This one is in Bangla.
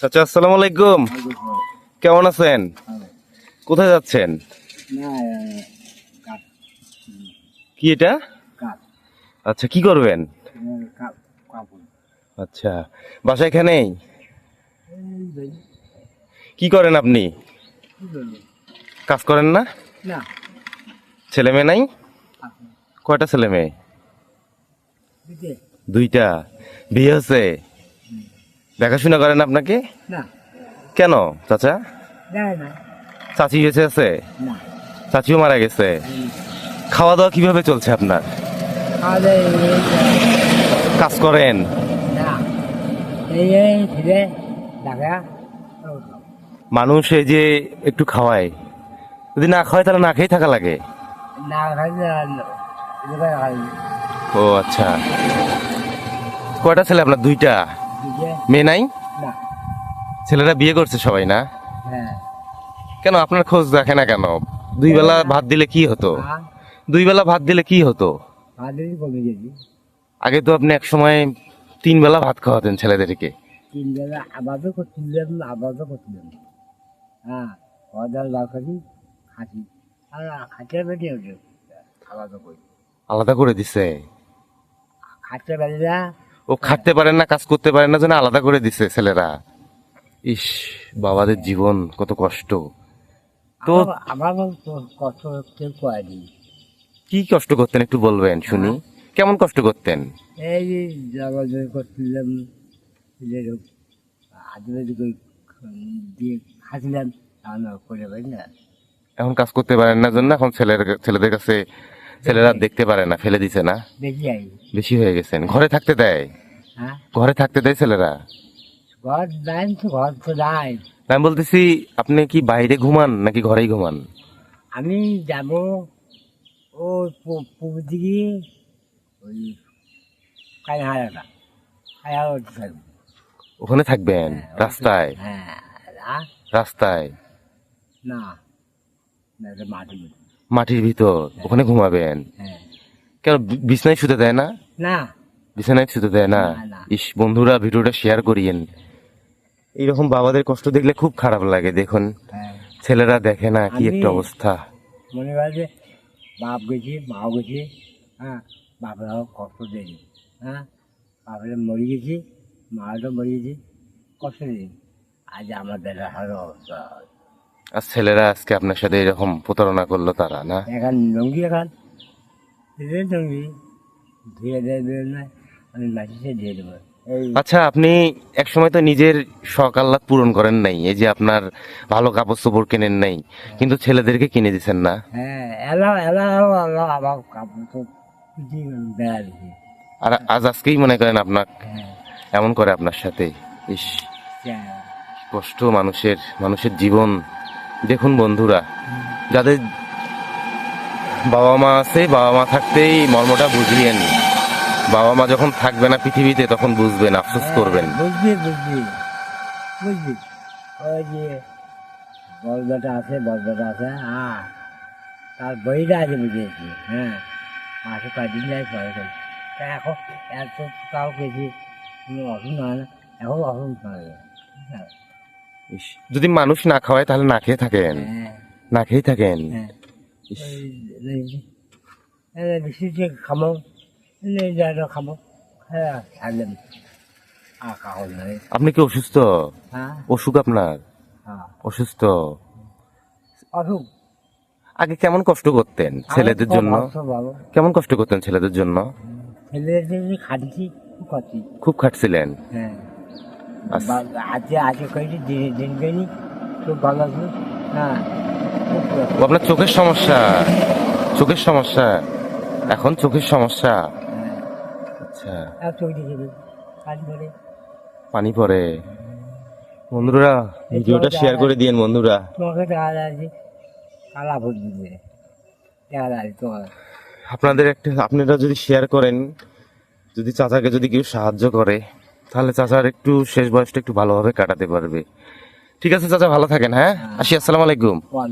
চাচা আসসালামু আলাইকুম কেমন আছেন? কোথায় যাচ্ছেন? কি এটা? আচ্ছা কি করবেন? আচ্ছা বাসা এখানেই কি করেন আপনি? কাজ করেন না? ছেলে মেয়ে নাই? কয়টা ছেলে মেয়ে? দুইটা। বিয়ে হচ্ছে দেখাশোনা করেন আপনাকে? না। কেন চাচা? চাচি বেঁচে আছে? চাচিও মারা গেছে? খাওয়া দাওয়া কীভাবে চলছে আপনার? কাজ করেন? মানুষ এই যে একটু খাওয়ায়। যদি না খাওয়ায় তাহলে না খেয়ে থাকা লাগে। ও আচ্ছা। কয়টা ছেলে আপনার? দুইটা? মেয়ে নাই? না। ছেলেরা বিয়ে করছে সবাই না? হ্যাঁ। কেন আপনার খোঁজ রাখে না কেন? দুই বেলা ভাত দিলে কি হতো? হ্যাঁ। দুই বেলা ভাত দিলে কি হতো? আগে তো আপনি এক সময় তিন বেলা ভাত খাওয়াতেন ছেলেদেরকে। তিন বেলা আবাদও করছিলাম আবাদও করছিলাম হ্যাঁ আর বেটে আবাদও করি। আলাদা করে দিছে? খাচ্ছে বেলে ও খাটতে পারেন না কাজ করতে পারেন না যেন আলাদা করে দিছে ছেলেরা। ইস বাবাদের জীবন কত কষ্ট। তো আমার- কষ্ট কেউ করেনি কি কষ্ট করতেন একটু বলবেন শুনি। কেমন কষ্ট করতেন? এই যে জবাজয় করছিলাম পারি এখন কাজ করতে পারেন না জন্য এখন ছেলের ছেলেদের কাছে ছেলেরা দেখতে পারে না ফেলে দিছে না? বেশি হয়ে গেছেন। ঘরে থাকতে দেয়? হ্যাঁ? ঘরে থাকতে দেয় ছেলেরা? আমি বলতেছি আপনি কি বাইরে ঘুমান নাকি ঘরেই ঘুমান? আমি যাব ও পূর্ব দিকে ওই ওখানে থাকবেন? রাস্তায়? হ্যাঁ রাস্তায়? না মাটি। মাটির ভিতর ওখানে ঘুমাবেন। হ্যাঁ কেন বিছনায় শুতে দেয় না? না। বিছানায় শুতে দেয় না। ইস বন্ধুরা ভিডিওটা শেয়ার করিয়েন। এইরকম বাবাদের কষ্ট দেখলে খুব খারাপ লাগে দেখুন। হ্যাঁ। ছেলেরা দেখে না কি একটা অবস্থা। মনে হয় যে বাপ গেছি মাও গেছি হ্যাঁ বাপরাও কষ্ট দেয়নি হ্যাঁ। বাপরা মরে গেছে মাও তো মরে গেছি কষ্ট দেয়নি। আজ আমাদের হার অবস্থা। আর ছেলেরা আজকে আপনার সাথে এরকম প্রতারণা করল তারা না? এখন লঙ্গি এখন। লঙ্গি ধুয়ে দেয় না আমি মাটিতে দিয়ে দেবো। আচ্ছা আপনি এক সময় তো নিজের শখ আহ্লাদ পূরণ করেন নাই এই যে আপনার ভালো কাপড় চোপড় কেনেন নাই কিন্তু ছেলেদেরকে কিনে দিচ্ছেন না? হ্যাঁ আর আজ আজকেই মনে করেন আপনার হ্যাঁ। এমন করে আপনার সাথে। ইস কষ্ট মানুষের মানুষের জীবন দেখুন বন্ধুরা যাদের বাবা মা আছে বাবা মা থাকতেই মর্মটা বুঝিয়েন বাবা মা যখন থাকবে না পৃথিবীতে তখন বুঝবেন আফসোস করবেন। বুঝবি বুঝবি বুঝবি। ওই যে বলদাটা আছে বলদাটা আছে হ্যাঁ তার বইটা আছে বুঝেছি হ্যাঁ। মাসে কয়দিন যায় পরে তা এখন এত তাও কেছি কোনো অসুখ হয় না এখন অসুখ হয়। না যদি মানুষ না খাওয়ায় তাহলে না খেয়ে থাকেন। হ্যাঁ। না খেয়ে থাকেন। হ্যাঁ। খাব খাব হ্যাঁ আপনি কি অসুস্থ? অসুখ আপনার? অসুস্থ? অসুখ। আগে কেমন কষ্ট করতেন ছেলেদের জন্য? কেমন কষ্ট করতেন ছেলেদের জন্য? ছেলেদের খুব খাটছিলেন? হ্যাঁ। আজকে আজকে কয়েছি দিন দিন খুব ভালো আছে। হ্যাঁ আপনার চোখের সমস্যা। চোখের সমস্যা। এখন চোখের সমস্যা। হ্যাঁ। আচ্ছা। পানি পড়ে। বন্ধুরা ভিডিওটা শেয়ার করে দিয়েন বন্ধুরা। আপনাদের একটা আপনারা যদি শেয়ার করেন যদি চাচাকে যদি কেউ সাহায্য করে তাহলে চাচার একটু শেষ বয়সটা একটু ভালোভাবে কাটাতে পারবে। ঠিক আছে চাচা ভালো থাকেন হ্যাঁ? আসি আসসালামু আলাইকুম। ওয়ান